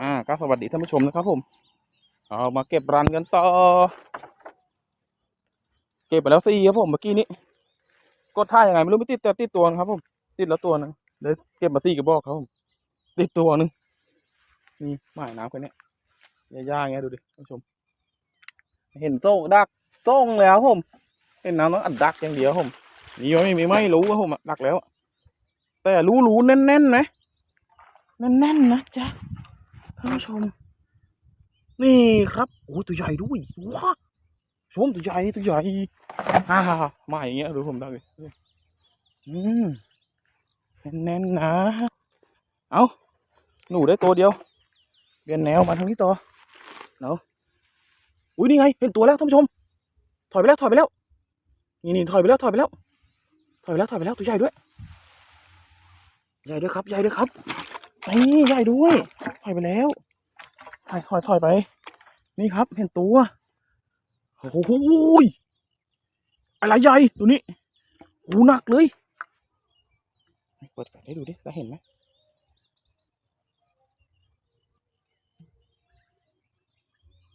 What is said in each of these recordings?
อ่าก็สวัสดีท่านผู้ชมนะครับผม เอามาเก็บรันกันต่อ เก็บไปแล้วสี่ครับผมเมื่อกี้นี้ กดท่ายังไงไม่รู้ไม่ติดแต่ติดตัวนะครับ ผม ติดแล้วตัวนึงเดี๋ยวเก็บมาสี่กระบอกครับผม ติดตัวหนึ่งนี่หมายน้ำกันเนี้ยย่าๆอย่างเงี้ยดูดิท่านผู้ชม เห็นโซ่ดักโซ่งเลยครับผม เห็นน้ำต้องอัดดักอย่างเดียวครับผมนี่ไม่มีไม่รู้ครับผมดักแล้ว แต่รู้รู้ๆแน่นๆนะแน่นๆนะจ๊ะ ท่านผู้ชม นี่ครับโอ้ยตัวใหญ่ด้วยว้าชมตัวใหญ่ตัวใหญ่ฮ่ามาอย่างเงี้ยดูผมได้เลยอืมแน่นๆนะเอาหนูได้ตัวเดียวเปลี่ยนแนวมาทางนี้ต่อเนาะอุ้ยนี่ไงเห็นตัวแล้วท่านผู้ชม ถอยไปแล้วถอยไปแล้วนี่นี่ถอยไปแล้วถอยไปแล้ว ถอยไปแล้วถอยไปแล้วตัวใหญ่ด้วย ใหญ่ด้วยครับใหญ่ด้วยครับนี่ใหญ่ด้วย อยไปแล้วถอยถอยถอยไป นี่ครับ เห็นตัวโอ้โหยอะไรใหญ่ตัวนี้โอ้หนักเลยเปิดแฟลชให้ดูดิจะเห็นไหม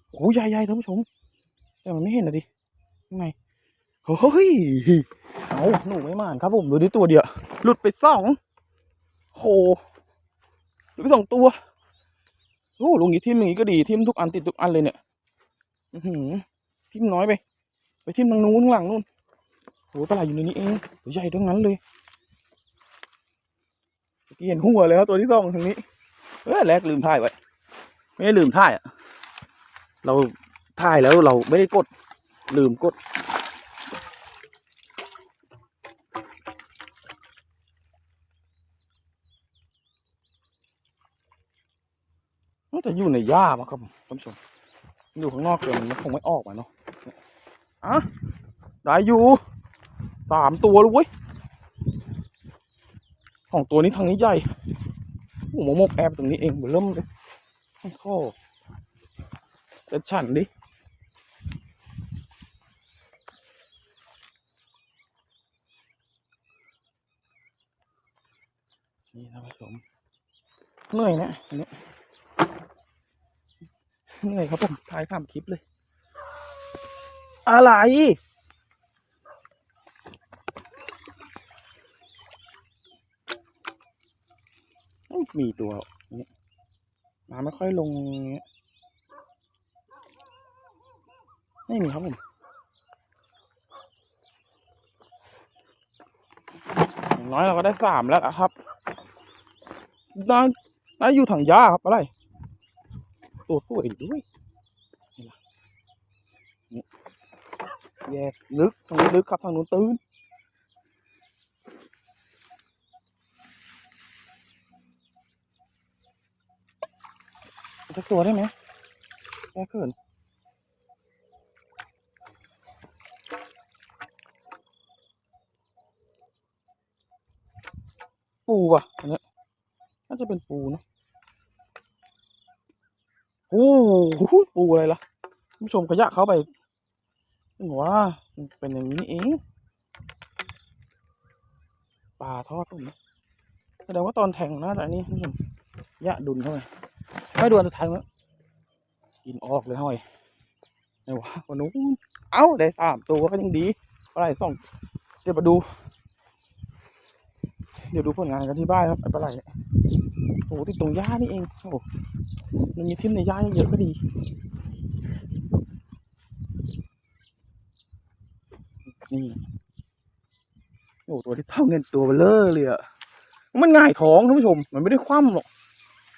โอ้โหใหญ่ใหญ่ท่านผู้ชม แต่มันไม่เห็นนะดิยังไงเฮ้ยเอาหนูไม่มานครับผมดูดิตัวเดียว หลุดไปสองโหหลุดไปสองตัว โอ้ลุงนี้ทิมอย่างนี้ก็ดีทิมทุกอันติดทุกอันเลยเนี่ยอือหือทิมน้อยไป ไปทิมทางนู้นข้างหลังนู้นโอ้ปลาไหลอยู่ในนี้เองตัวใหญ่ทั้งนั้นเลยเมื่อกี้เห็นหัวเลยครับตัวที่สองทางนี้เออแรกลืมถ่ายไว้ไม่ได้ลืมถ่ายอะเราถ่ายแล้วเราไม่ได้กดลืมกด จะอยู่ในหญ้ามั้งครับท่านผู้ชมอยู่ข้างนอกเดี๋ยวมันคงไม่ออกมาเนาะอะได้อยู่สามตัวเลยเว้ยของตัวนี้ทางนี้ใหญ่โอ้โหมกแอบตรงนี้เองเบอเริ่มเลยโอ้จะฉันดินี่ท่านผู้ชมเหนื่อยนะอันนี้ เหนื่อยครับผมถ่ายทำคลิปเลย อะไร มีตัวนี่ยน้ำไม่ค่อยลงเงี้ยไม่มีครับผมอย่างน้อยเราก็ได้สามแล้วครับน่าน่าอยู่ถังหญ้าครับอะไร ตัวสวยด้วยแยกลึกทางนี้ลึกครับทางนู้นตื้นสักตัวได้ไหมแค่เขินปูป่ะอันนี้น่าจะเป็นปูเนอะ โอ้โหปูอะไรล่ะผู้ชมขยะเข้าไปว้ามันเป็นอย่างนี้เองปลาทอดผมนะแสดงว่าตอนแทงน่าจะอันนี้ท่ผู้ชมยะดุนเข้าไปไม่ดูอันสุดท้ายมั้งกินออกเลยห้อยไหนวะวันนู้นเอ้าได้สามตัวก็ยังดีอะไรสองเดี๋ยวมาดู เดี๋ยวดูผลงานกันที่บ้านครับไอ้ปลาไหลเนี่ย โอ้โหติดตรงหญ้านี่เองโอ้โหมันมีทิมในหญ้าเยอะก็ดีนี่โอ้ตัวที่เท่าเงินตัวเบลเลอร์เลยอะมันง่ายท้องท่านผู้ชม มันไม่ได้คว่ำหรอก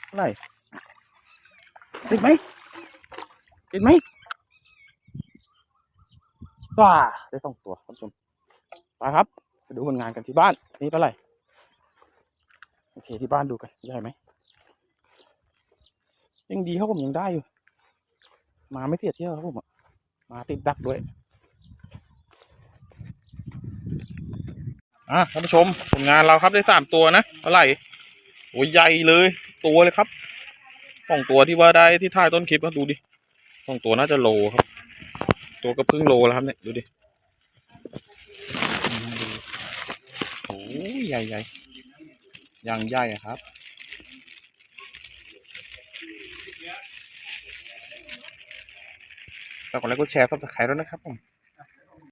อะไรติดไหมติดไหมว้าได้สองตัวท่านผู้ชมไปครับไปดูผลงานกันที่บ้านนี่เท่าไหร่ โอเคที่บ้านดูกันใหญ่ไหมยังดีครับผมยังได้อยู่ มาไม่เสียเที่ยวครับผมมาติดดักด้วยอะท่านผู้ชมผลงานเราครับได้สามตัวนะเท่าไหร่โอ้ยใหญ่เลยตัวเลยครับสองตัวที่ว่าได้ที่ถ่ายต้นคลิปก็ดูดิสองตัวน่าจะโลครับ ตัวก็เพิ่งโลแล้วครับเนี่ยดูดิโอ้ยใหญ่ใหญ่ ยังใหญ่ครับ ฝากกดไลค์กดแชร์ซับสไครต์ด้วยนะครับผม